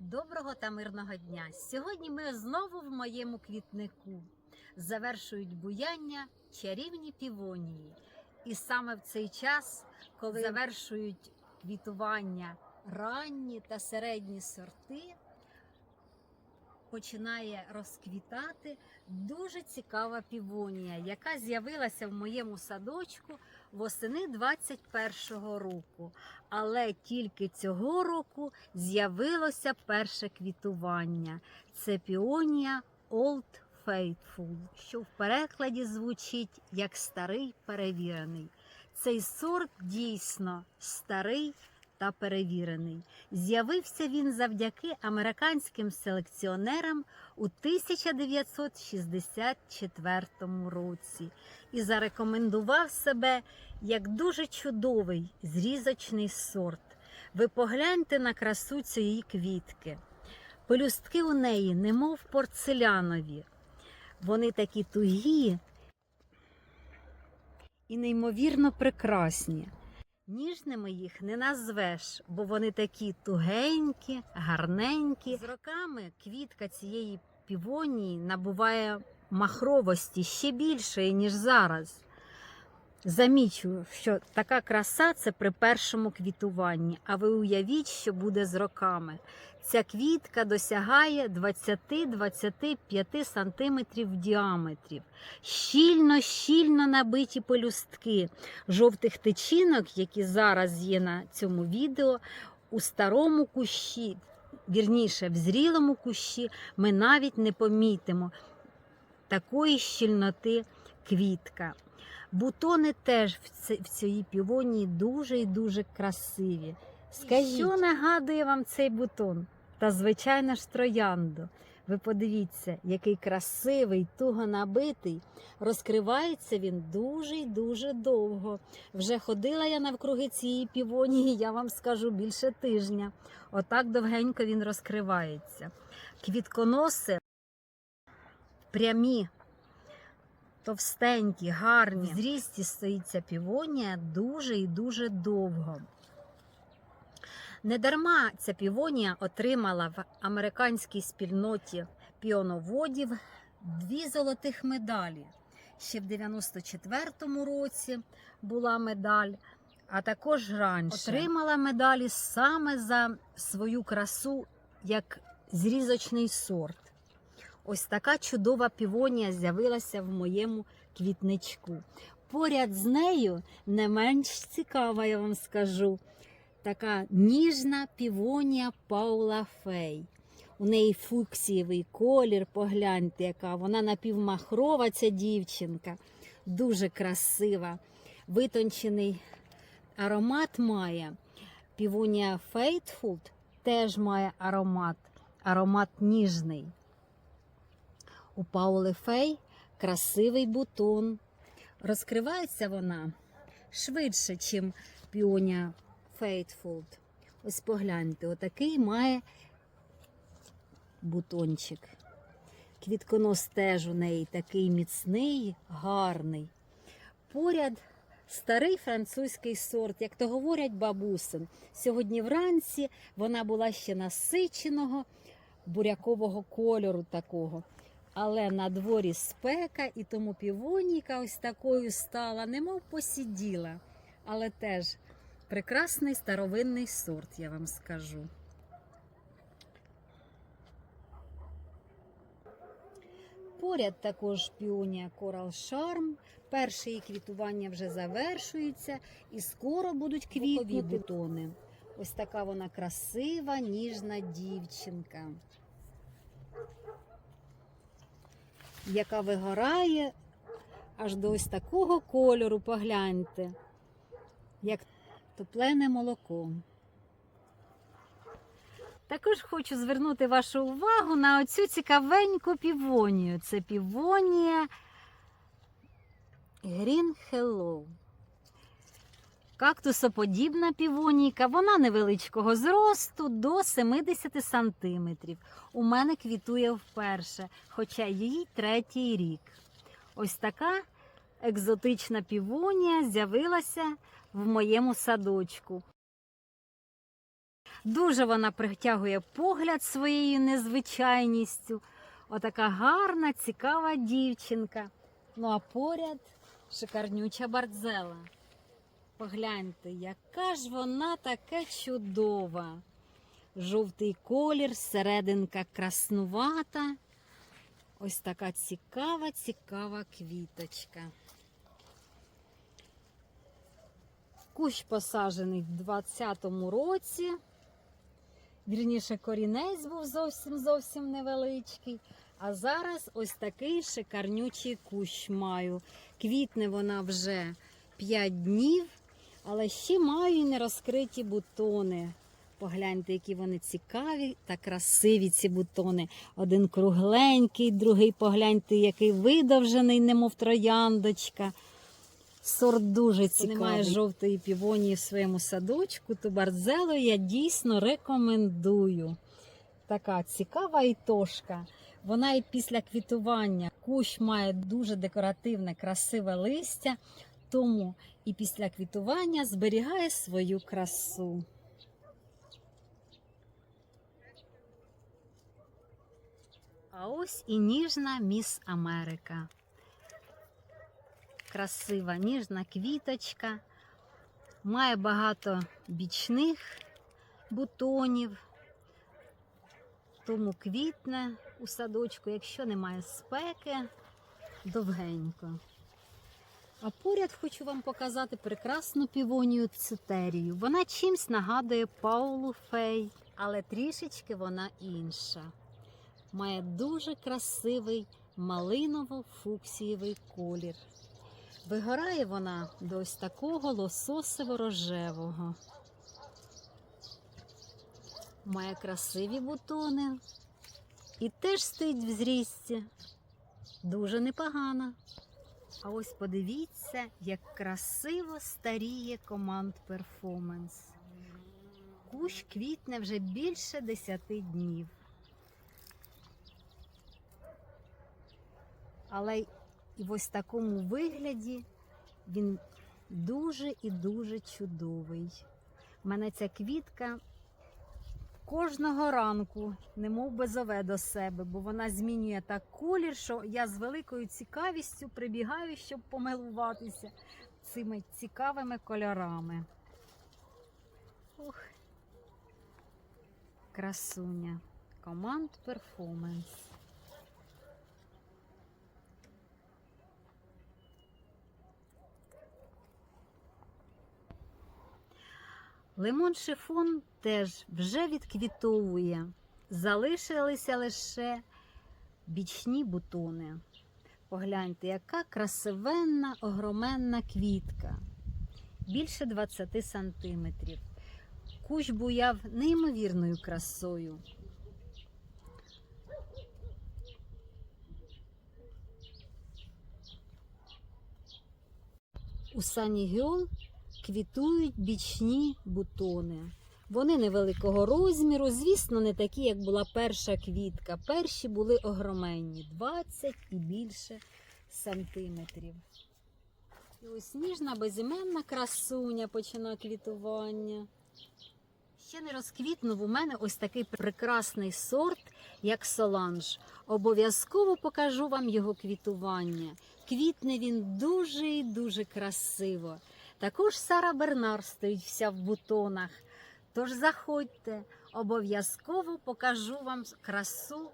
Доброго та мирного дня! Сьогодні ми знову в моєму квітнику. Завершують буяння чарівні півонії. І саме в цей час, коли завершують квітування ранні та середні сорти, починає розквітати дуже цікава півонія, яка з'явилася в моєму садочку восени 21-го року. Але тільки цього року з'явилося перше квітування. Це піонія Old Faithful, що в перекладі звучить як старий перевірений. Цей сорт дійсно старий та перевірений. З'явився він завдяки американським селекціонерам у 1964 році і зарекомендував себе як дуже чудовий зрізочний сорт. Ви погляньте на красу цієї квітки. Пелюстки у неї, немов порцелянові. Вони такі тугі і неймовірно прекрасні. Ніжними їх не назвеш, бо вони такі тугенькі, гарненькі. З роками квітка цієї півонії набуває махровості ще більшої, ніж зараз. Замічу, що така краса це при першому квітуванні, а ви уявіть, що буде з роками. Ця квітка досягає 20-25 см в діаметрі. Щільно, щільно набиті пелюстки жовтих тичинок, які зараз є на цьому відео, у старому кущі, вірніше, в зрілому кущі, ми навіть не помітимо такої щільноти квітка. Бутони теж в ці- в цій півонії дуже і дуже красиві. Скажіть, що нагадує вам цей бутон? Та звичайно ж троянду. Ви подивіться, який красивий, туго набитий. Розкривається він дуже й дуже довго. Вже ходила я навкруги цієї півонії, я вам скажу більше тижня. Отак довгенько він розкривається. Квітконоси прямі, товстенькі, гарні. В зрісті стоїть ця півонія дуже і дуже довго. Недарма ця півонія отримала в американській спільноті піоноводів дві золотих медалі. Ще в 94-му році була медаль, а також раніше отримала медалі саме за свою красу як зрізочний сорт. Ось така чудова півонія з'явилася в моєму квітничку. Поряд з нею не менш цікава, я вам скажу, така ніжна півонія Паула Фей. У неї фуксієвий колір, погляньте, яка вона напівмахрова, ця дівчинка, дуже красива, витончений аромат має. Півонія Faithful теж має аромат, аромат ніжний. У Паули Фей красивий бутон. Розкривається вона швидше, ніж піонія Faithful. Ось погляньте, отакий має бутончик. Квітконос теж у неї такий міцний, гарний. Поряд старий французький сорт, як то говорять бабусин. Сьогодні вранці вона була ще насиченого бурякового кольору такого. Але на дворі спека, і тому півоніка ось такою стала, немов посіділа. Але теж прекрасний старовинний сорт, я вам скажу. Поряд також піонія Coral Charm. Перше її квітування вже завершується, і скоро будуть квітні бутони. Ось така вона красива, ніжна дівчинка, яка вигорає аж до ось такого кольору, погляньте, як топлене молоко. Також хочу звернути вашу увагу на оцю цікавеньку півонію. Це півонія Green Hello. Кактусоподібна півонійка, вона невеличкого зросту до 70 сантиметрів. У мене квітує вперше, хоча їй третій рік. Ось така екзотична півонія з'явилася в моєму садочку. Дуже вона притягує погляд своєю незвичайністю. Отака гарна, цікава дівчинка. Ну а поряд шикарнюча бардзела. Погляньте, яка ж вона така чудова. Жовтий колір, серединка краснувата. Ось така цікава, цікава квіточка. Кущ посаджений в 20-му році. Вірніше, корінець був зовсім зовсім невеличкий. А зараз ось такий шикарнючий кущ маю. Квітне вона вже 5 днів, але ще маю нерозкриті бутони. Погляньте, які вони цікаві та красиві ці бутони. Один кругленький, другий погляньте, який видовжений, немов трояндочка. Сорт дуже цікавий. Немає жовтої півонії в своєму садочку, то барзелу я дійсно рекомендую. Така цікава ітошка. Вона і після квітування кущ має дуже декоративне, красиве листя, тому і після квітування зберігає свою красу. А ось і ніжна міс Америка. Красива ніжна квіточка, має багато бічних бутонів, тому квітне у садочку, якщо немає спеки, довгенько. А поряд хочу вам показати прекрасну півонію цутерію. Вона чимсь нагадує Паулу Фей, але трішечки вона інша. Має дуже красивий малиново-фуксієвий колір. Вигорає вона до ось такого лососево-рожевого. Має красиві бутони і теж стоїть в зрісті. Дуже непогано. А ось подивіться, як красиво старіє команд перформанс. Кущ квітне вже більше 10 днів. Але і в ось такому вигляді він дуже і дуже чудовий. У мене ця квітка кожного ранку, немов би зове до себе, бо вона змінює так колір, що я з великою цікавістю прибігаю, щоб помилуватися цими цікавими кольорами. Ух, красуня. Команд перформанс. Лимон шифон теж вже відквітовує. Залишилися лише бічні бутони. Погляньте, яка красивенна, огроменна квітка. Більше 20 сантиметрів. Кущ буяв неймовірною красою. У санігіон квітують бічні бутони. Вони невеликого розміру, звісно, не такі, як була перша квітка. Перші були огроменні 20 і більше сантиметрів. І ось ніжна безіменна красуня починає квітування. Ще не розквітнув у мене ось такий прекрасний сорт, як Соланж. Обов'язково покажу вам його квітування. Квітне він дуже і дуже красиво. Також Сара Бернар стоїть вся в бутонах. Тож заходьте, обов'язково покажу вам красу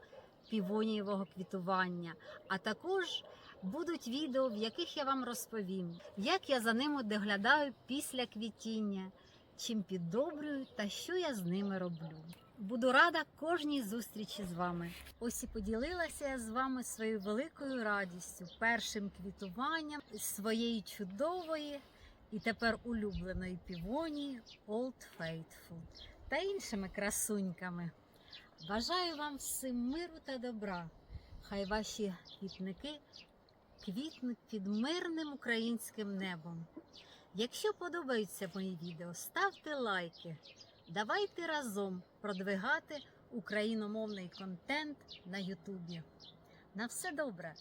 півонієвого квітування. А також будуть відео, в яких я вам розповім, як я за ними доглядаю після квітіння, чим піддобрюю та що я з ними роблю. Буду рада кожній зустрічі з вами. Ось і поділилася я з вами своєю великою радістю, першим квітуванням своєї чудової і тепер улюбленої півонії Old Faithful та іншими красуньками. Бажаю вам всім миру та добра. Хай ваші квітники квітнуть під мирним українським небом. Якщо подобаються мої відео, ставте лайки. Давайте разом продвигати україномовний контент на Ютубі. На все добре!